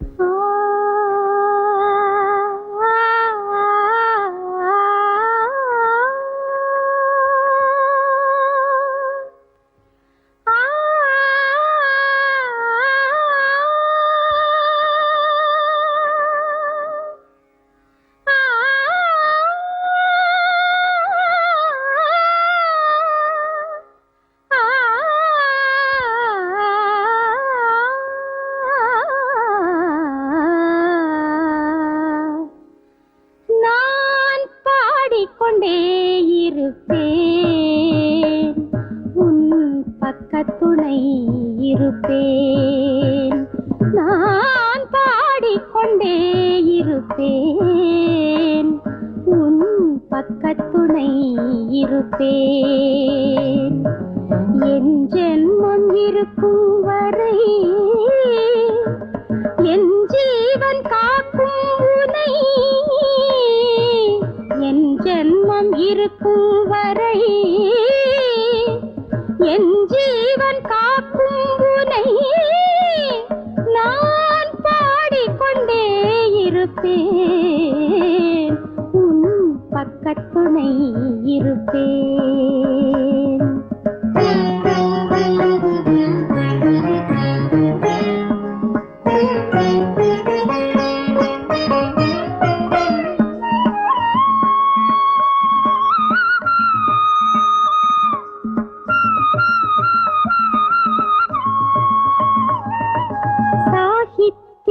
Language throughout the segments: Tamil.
Bye. பேசிக்கொண்டே இருப்பேன் உன் பக்கத்துணை இருப்பேன். நான் பாடிக்கொண்டே இருப்பேன். உன் பக்கத்துணை இருப்பேன். என் ஜென்மம் இருக்கும் வரை இருக்கும் வரை என் ஜீவன் காக்கும் உனை நான் பாடிக்கொண்டே இருப்பேன். உன் பக்கத்துணை இருப்பேன்.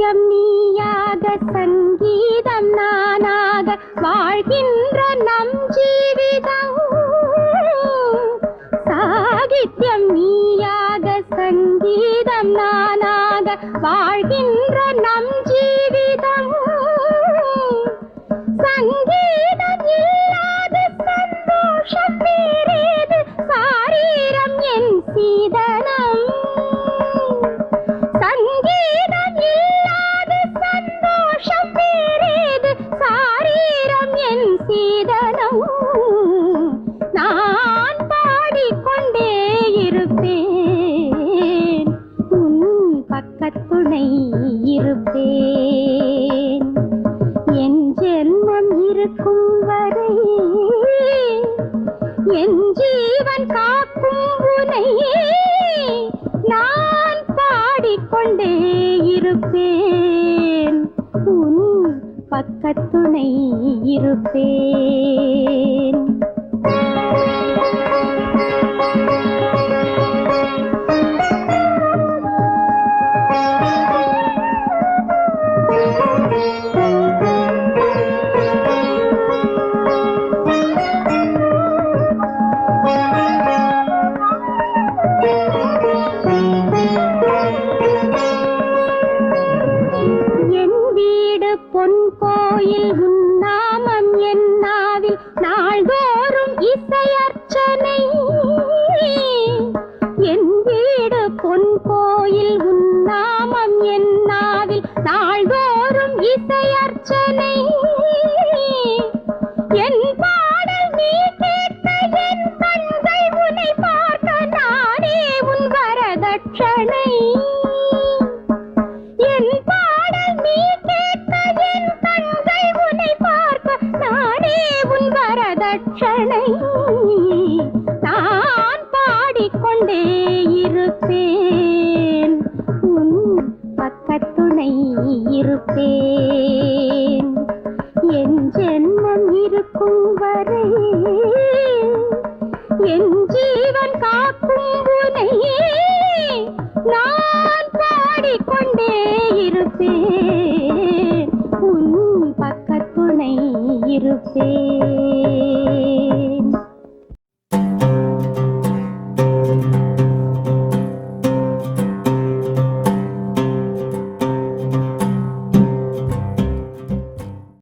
சாகித்யம் நீயாக சங்கீதம் நானாக வாழ்கின்ற நம் ஜீவிதம். சாகித்யம் நீயாக சங்கீதம் நானாக வாழ்கின்ற நம் ஜீவிதம். சங்கீதம் இருக்கும் வரை என் ஜீவன் காக்கும் உனை நான் பாடிக்கொண்டே இருப்பேன். உன் பக்கத்துணை இருப்பேன். பொன் கோயில் உன் என்னாவில் நாள்தோறும் இசையர்ச்சனை என் வீடு பொன் கோயில் உன் என்னாவில் நாள்தோறும் இசையர்ச்சனை என் பாடல் நீ கேட்க என் கண்கள் உன்னை பார்க்க நானே உன் வரதட்சணை. வரதட்சணை நான் பாடிக்கொண்டே இருப்பேன். உன் பக்கத்துணை இருப்பேன். என் ஜென்மம் இருக்கும் வரை என் ஜீவன் காக்கும் உனை நான் இருப்பேன் உன் பக்கத்துணை இருப்பேன்